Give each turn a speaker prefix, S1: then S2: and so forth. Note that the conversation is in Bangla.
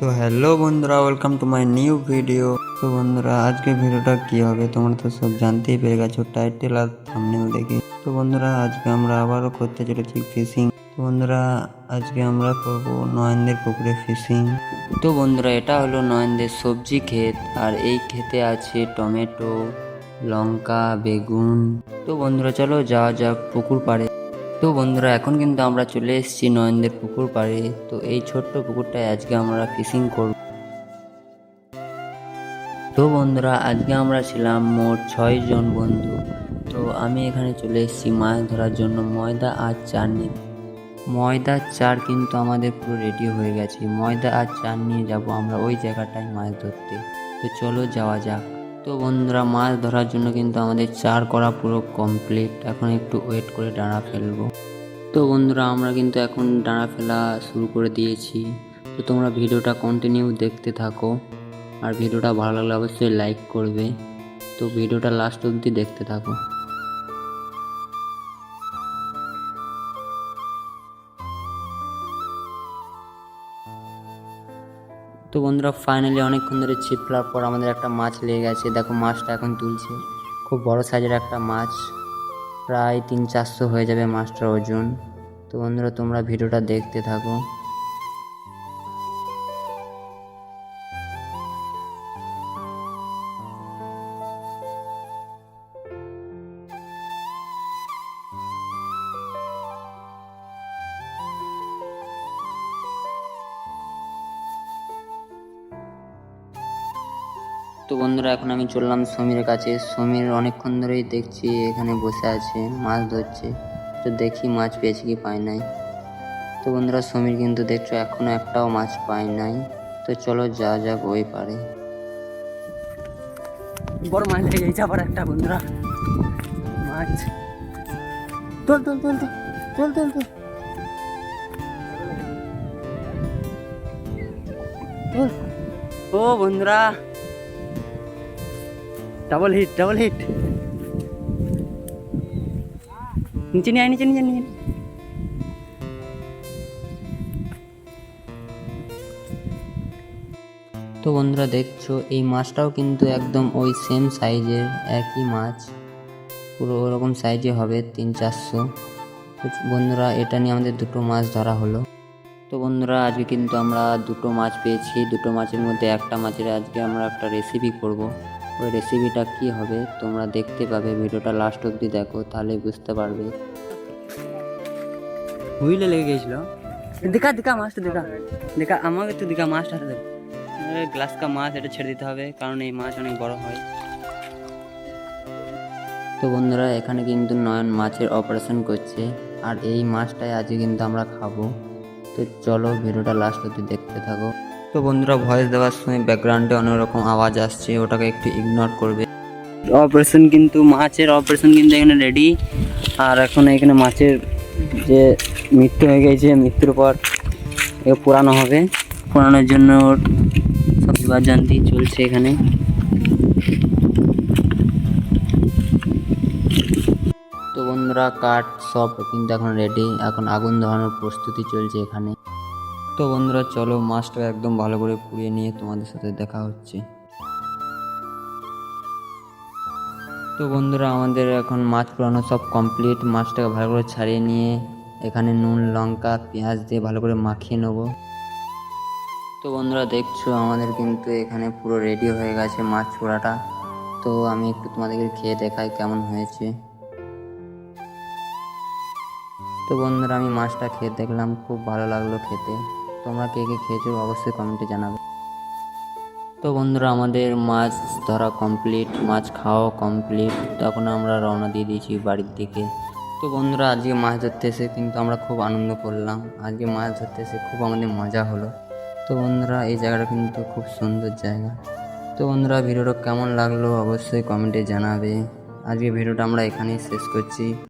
S1: তো হ্যালো বন্ধুরা welcome to my new video তো বন্ধুরা, আজকে ভিডিওটা কি হবে তোমরা তো সব জানতেই পেরে গেছো টাইটেল আর থাম্বনেল দেখে। তো বন্ধুরা, আজকে আমরা আবারও করতে চলেছি ফিশিং তো বন্ধুরা, আজকে আমরা করব নয়নদের পুকুরে ফিশিং তো বন্ধুরা, এটা হলো নয়নদের সবজি ক্ষেত, আর এই ক্ষেতে আছে টমেটো, লঙ্কা, বেগুন। তো বন্ধুরা, চলো যাওয়া যাক পুকুর পাড়ে। তো বন্ধুরা, এখন কিন্তু আমরা চলে এসেছি নয়নদের পুকুর পাড়ে। তো এই ছোট্ট পুকুরটায় আজকে আমরা ফিশিং করব। তো বন্ধুরা, আজকে আমরা ছিলাম মোট ছয় জন বন্ধু। তো আমি এখানে চলে এসেছি মাছ ধরার জন্য। ময়দা আর চার নিয়ে ময়দার চার কিন্তু আমাদের পুরো রেডি হয়ে গেছে। ময়দা আর চার নিয়ে যাব আমরা ওই জায়গাটায় মাছ ধরতে। তো চলো যাওয়া যাক। তো বন্ধুরা, মাছ ধরার জন্য কিন্তু আমাদের চার করা পুরো কমপ্লিট এখন একটু ওয়েট করে ডাঁড়া ফেলব। তো বন্ধুরা, আমরা কিন্তু এখন ডাঁড়া ফেলা শুরু করে দিয়েছি। তো তোমরা ভিডিওটা কন্টিনিউ দেখতে থাকো। আর ভিডিওটা ভালো লাগলে অবশ্যই লাইক করবে। তো ভিডিওটা লাস্ট অবধি দেখতে থাকো। তো বন্ধুরা ফাইনালি অনেকক্ষণ ধরে ছিপ ফেলার পর আমাদের একটা মাছ লেগে গেছে। দেখো, মাছটা এখন তুলছে। খুব বড় সাইজের একটা মাছ। প্রায় তিন চারশো হয়ে যাবে মাছটার ওজন। তো বন্ধুরা, তোমরা ভিডিওটা দেখতে থাকো। তো বন্ধুরা, এখন আমি চললাম সমীরের কাছে। সমীর অনেকক্ষণ ধরেই দেখছি এখানে বসে আছে, মাছ ধরছে। তো দেখি মাছ পেয়েছে কি পায় নাই। তো বন্ধুরা, সমীর কিন্তু দেখছ এখনও একটাও মাছ পায় নাই। তো চলো যা যাক ওই পারে।
S2: বড় মাছ লেগে গেছে আবার একটা বন্ধুরা। মাছ। তোল তোল তোল তোল তোল। তোল। ও বন্ধুরা ডাবল হিট ডাবল হিট নিচে নিয়ে নিচে নিচে নিয়ে।
S1: তো বন্ধুরা দেখছ, এই মাছটাও কিন্তু একদম ওই সেম সাইজের একই মাছ। পুরো ওরকম সাইজে হবে তিন চারশো। বন্ধুরা এটা নিয়ে আমাদের দুটো মাছ ধরা হলো। তো বন্ধুরা আজকে কিন্তু আমরা দুটো মাছ পেয়েছি। দুটো মাছের মধ্যে একটা মাছের আজকে আমরা একটা রেসিপি করব। ওই রেসিপিটা কি হবে তোমরা দেখতে পাবে ভিডিওটা লাস্ট অবধি দেখো তাহলে বুঝতে পারবে।
S2: হুইলে লেগে গেছিল। দেখা দেখা মাছটা দেখা দেখা আমাকে তো দেখা মাছটা দেখ গ্লাস কা মাছ এটা ছেড়ে দিতে হবে কারণ এই মাছ অনেক বড় হয়।
S1: তো বন্ধুরা এখানে কিন্তু নয়ন মাছের অপারেশন করছে আর এই মাছটাই আজকে কিন্তু আমরা খাব। তো চলো ভিডিওটা লাস্ট অব্দি দেখতে থাকো। তো বন্ধুরা ভয়েস দেওয়ার সময় ব্যাকগ্রাউন্ডে অনেক রকম আওয়াজ আসছে, ওটাকে একটু ইগনোর করবে।
S2: অপারেশন কিন্তু মাছের অপারেশন কিন্তু এখানে রেডি আর এখন এখানে মাছের যে মৃত্যু হয়ে গেছে, মৃত্যুর পর একে পোড়ানো হবে। পোড়ানোর জন্য ওর সব বিভাজান্তি চলছে এখানে।
S1: তো বন্ধুরা কাঠ সব কিন্তু এখন রেডি এখন আগুন ধরানোর প্রস্তুতি চলছে এখানে। তো বন্ধুরা, চলো মাছটা একদম ভালো করে পুড়িয়ে নিয়ে তোমাদের সাথে দেখা হচ্ছে। তো বন্ধুরা, আমাদের এখন মাছ পুরানো সব কমপ্লিট মাছটাকে ভালো করে ছাড়িয়ে নিয়ে এখানে নুন, লঙ্কা, পেঁয়াজ দিয়ে ভালো করে মাখিয়ে নেব। তো বন্ধুরা, দেখছ আমাদের কিন্তু এখানে পুরো রেডি হয়ে গেছে মাছ পোড়াটা। তো আমি একটু তোমাদেরকে খেয়ে দেখাই কেমন হয়েছে। তো বন্ধুরা, আমি মাছটা খেয়ে দেখলাম, খুব ভালো লাগল খেতে। তোমরা কে কে খেয়েছো অবশ্যই কমেন্টে জানাবে। তো বন্ধুরা, আমাদের মাছ ধরা কমপ্লিট মাছ খাওয়া কমপ্লিট তখন আমরা রওনা দিয়ে দিয়েছি বাড়ির দিকে। তো বন্ধুরা, আজকে মাছ ধরতে এসে কিন্তু আমরা খুব আনন্দ করলাম। আজকে মাছ ধরতে এসে খুব আমাদের মজা হলো। তো বন্ধুরা, এই জায়গাটা কিন্তু খুব সুন্দর জায়গা। তো বন্ধুরা, ভিডিওটা কেমন লাগল অবশ্যই কমেন্টে জানাবে। আজকে ভিডিওটা আমরা এখানেই শেষ করছি।